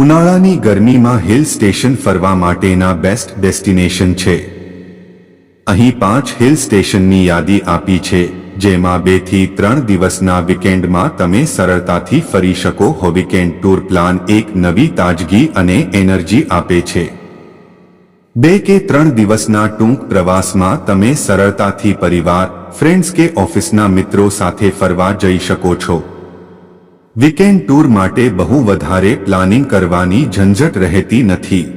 ઉનાળાની ગરમીમાં hill station ફરવા માટેના બેસ્ટ ડેસ્ટિનેશન છે. અહીં પાંચ હિલ સ્ટેશનની યાદી આપી છે, જેમાં બેથી ત્રણ દિવસના વીકેન્ડમાં તમે સરળતાથી ફરી શકો હો. વીકેન્ડ ટૂર પ્લાન એક નવી તાજગી અને એનર્જી આપે છે. બે કે ત્રણ દિવસના ટૂંક પ્રવાસમાં તમે સરળતાથી પરિવાર, ફ્રેન્ડ્સ કે ઓફિસના મિત્રો સાથે ફરવા જઈ શકો છો. વીકેન્ડ ટૂર માટે બહુ વધારે પ્લાનિંગ કરવાની ઝંઝટ રહેતી નથી.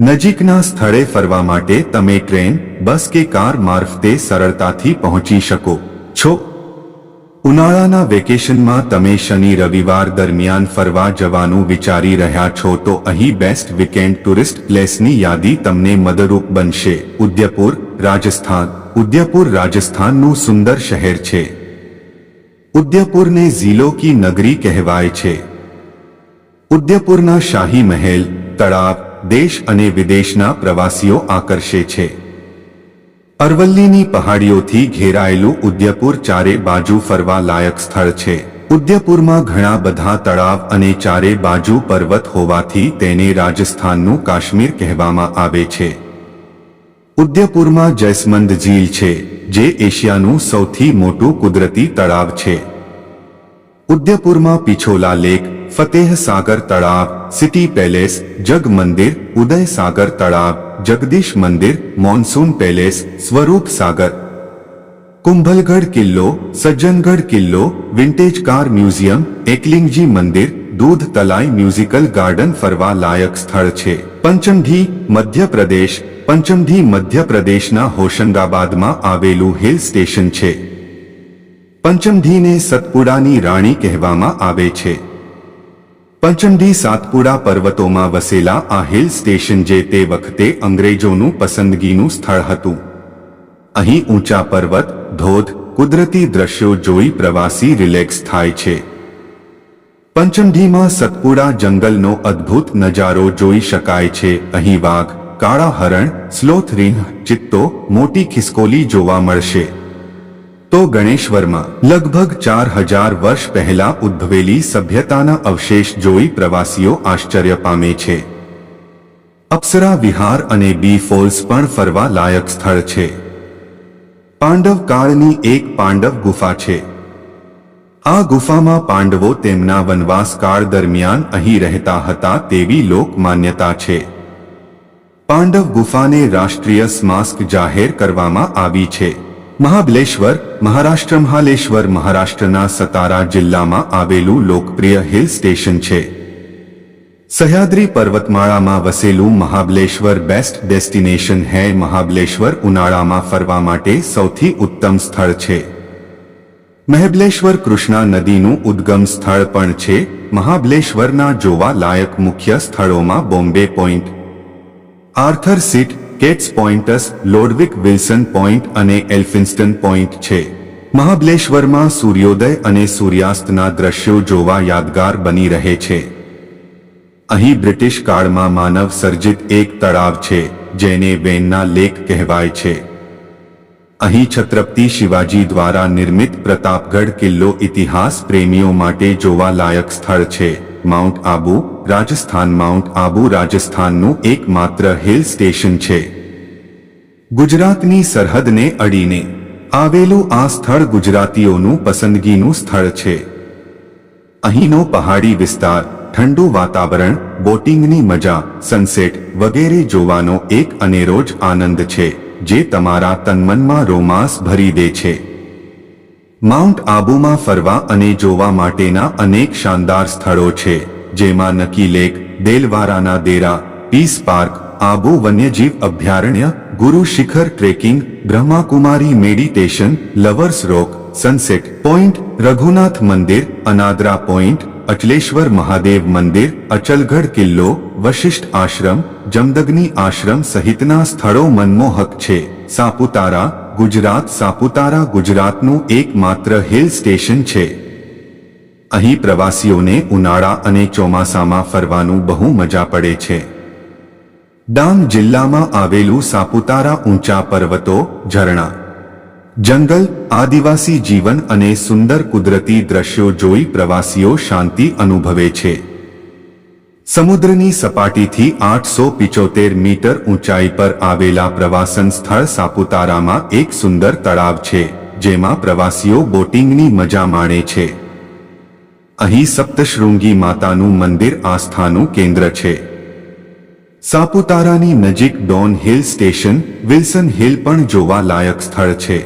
નજીકના સ્થળે ફરવા માટે તમે ટ્રેન, બસ કે કાર મારફતે સરળતાથી પહોંચી શકો છો. ઉનાળાના વેકેશનમાં તમે શનિ, રવિવાર દરમિયાન ફરવા જવાનું વિચારી રહ્યા છો તો અહીં બેસ્ટ વીકેન્ડ ટુરિસ્ટ પ્લેસની યાદી તમને મદદરૂપ બનશે. ઉદયપુર, રાજસ્થાન. ઉદયપુર રાજસ્થાનનું સુંદર શહેર છે. ઉદયપુરને ઝીલો કી નગરી કહેવાય છે. ઉદયપુરના શાહી મહેલ, તળાવ, દેશ અને વિદેશના પ્રવાસીઓ આકર્ષે છે. અરવલ્લીની પહાડીઓથી ઘેરાયેલું ઉદયપુર ચારે બાજુ ફરવા લાયક સ્થળ છે. ઉદયપુરમાં ઘણા બધા તળાવ અને ચારે બાજુ પર્વત હોવાથી તેને રાજસ્થાનનું કાશ્મીર કહેવામાં આવે છે. ઉદયપુરમાં જયસમંદ ઝીલ છે. જે એશિયાનું સૌથી મોટું કુદરતી તળાવ છે. ઉદયપુરમાં પિછોલા લેક, ફતેહ સાગર તળાવ, સિટી પેલેસ જગ મંદિર ઉદય સાગર તળાવ, જગદીશ મંદિર, મોન્સૂન પેલેસ, સ્વરૂપ સાગર. કુંભલગઢ કિલ્લો, સજ્જનગઢ કિલ્લો, વિન્ટેજ કાર મ્યુઝિયમ, એકલિંગજી મંદિર, દૂધ તલાઈ મ્યુઝિકલ ગાર્ડન ફરવા લાયક સ્થળ છે. પંચમઢી, મધ્યપ્રદેશ પંચમઢી મધ્યપ્રદેશના હોશંગાબાદમાં આવેલું હિલ સ્ટેશન છે. પંચમઢીને સતપુડાની રાણી કહેવામાં આવે છે. પંચમઢી સાતપુડા પર્વતોમાં વસેલા આ હિલ સ્ટેશન જે તે વખતે અંગ્રેજોનું પસંદગીનું સ્થળ હતું. અહીં ઊંચા પર્વત, ધોધ, કુદરતી દ્રશ્યો જોઈ પ્રવાસી રિલેક્સ થાય છે. પંચમઢીમાં સતપુડા જંગલનો અદ્ભુત નજારો જોઈ શકાય છે. અહીં વાઘ કાળા હરણ, સ્લોથ રીંહ ચિત્તો, મોટી ખિસકોલી જોવા મળશે. તો ગણેશ્વરમાં લગભગ ચાર હજાર વર્ષ પહેલા ઉદ્ભવેલી સભ્યતાના અવશેષ જોઈ પ્રવાસીઓ આશ્ચર્ય પામે છે. અપ્સરા વિહાર અને બી ફોલ્સ પણ ફરવા લાયક સ્થળ છે. પાંડવ કાળની એક પાંડવ ગુફા છે. આ ગુફામાં પાંડવો તેમના વનવાસ કાળ દરમિયાન અહીં રહેતા હતા તેવી લોક માન્યતા છે. પાંડવ ગુફાને રાષ્ટ્રીય સ્માસ્ક જાહેર કરવામાં આવી છે. મહાબલેશ્વર, મહારાષ્ટ્ર મહાલેશ્વર મહારાષ્ટ્રના સતારા જિલ્લામાં આવેલું લોકપ્રિય હિલ સ્ટેશન છે. સહ્યાદ્રી પર્વતમાળામાં વસેલું મહાબલેશ્વર બેસ્ટ ડેસ્ટિનેશન હૈ મહાબલેશ્વર ઉનાળામાં ફરવા માટે સૌથી ઉત્તમ સ્થળ છે. મહેબલેશ્વર કૃષ્ણા નદીનું ઉદ્ગમ સ્થળ પણ છે. મહાબલેશ્વરના જોવા લાયક મુખ્ય સ્થળોમાં Bombay point Arthur seat, Kate's points, Lodwick Wilson point અને એલ્ફિન્સ્ટન પોઇન્ટ છે. મહાબલેશ્વરમાં સૂર્યોદય અને સૂર્યાસ્તના દ્રશ્યો જોવા યાદગાર બની રહે છે. અહીં બ્રિટિશ કાળમાં માનવ સર્જિત એક તળાવ છે, જેને વેનના લેક કહેવાય છે. અહીં છત્રપતિ શિવાજી દ્વારા નિર્મિત પ્રતાપગઢ કિલ્લો ઇતિહાસ પ્રેમીઓ માટે જોવા લાયક સ્થળ છે, માઉન્ટ આબુ રાજસ્થાન માઉન્ટ આબુ રાજસ્થાનનું એકમાત્ર હિલ સ્ટેશન છે. ગુજરાતની સરહદને અડીને આવેલું આ સ્થળ ગુજરાતીઓનું પસંદગીનું સ્થળ છે. અહીંનો પહાડી વિસ્તાર, ઠંડુ વાતાવરણ, બોટિંગની મજા, સનસેટ વગેરે જોવાનો એક અનેરો જ આનંદ છે, જે તમારા તનમનમાં રોમાંસ ભરી દે છે. માઉન્ટ આબુમાં ફરવા અને જોવા માટેના અનેક શાનદાર સ્થળો છે. જેમાં નકી લેક, દેલવારાના દેરા, પીસ પાર્ક, આબુ વન્યજીવ અભયારણ્ય, Guru Shikhar trekking, Brahma Kumari meditation, lovers rock, sunset point, Raghunath Mandir, Anadara point Achaleshwar Mahadev મંદિર, અચલગઢ કિલ્લો, વશિષ્ઠ આશ્રમ, જમદગ્નિ આશ્રમ સહિતના સ્થળો મનમોહક છે. સાપુતારા, ગુજરાત સાપુતારા ગુજરાતનું એકમાત્ર હિલ સ્ટેશન છે. અહીં પ્રવાસીઓને ઉનાળા અને ચોમાસામાં ફરવાનું બહુ મજા પડે છે. ડાંગ જિલ્લામાં આવેલું સાપુતારા ઊંચા પર્વતો, ઝરણા. જંગલ, આદિવાસી જીવન અને સુંદર કુદરતી દ્રશ્યો જોઈ પ્રવાસીઓ શાંતિ અનુભવે છે. સમુદ્રની સપાટીથી આઠસો પિચોતેર મીટર ઊંચાઈ પર આવેલા પ્રવાસન સ્થળ સાપુતારામાં એક સુંદર તળાવ છે, જેમાં પ્રવાસીઓ બોટિંગની મજા માણે છે. અહીં સપ્તશૃંગી માતાનું મંદિર આસ્થાનું કેન્દ્ર છે. સાપુતારાની નજીક Don hill station, Wilson hill પણ જોવા લાયક સ્થળ છે.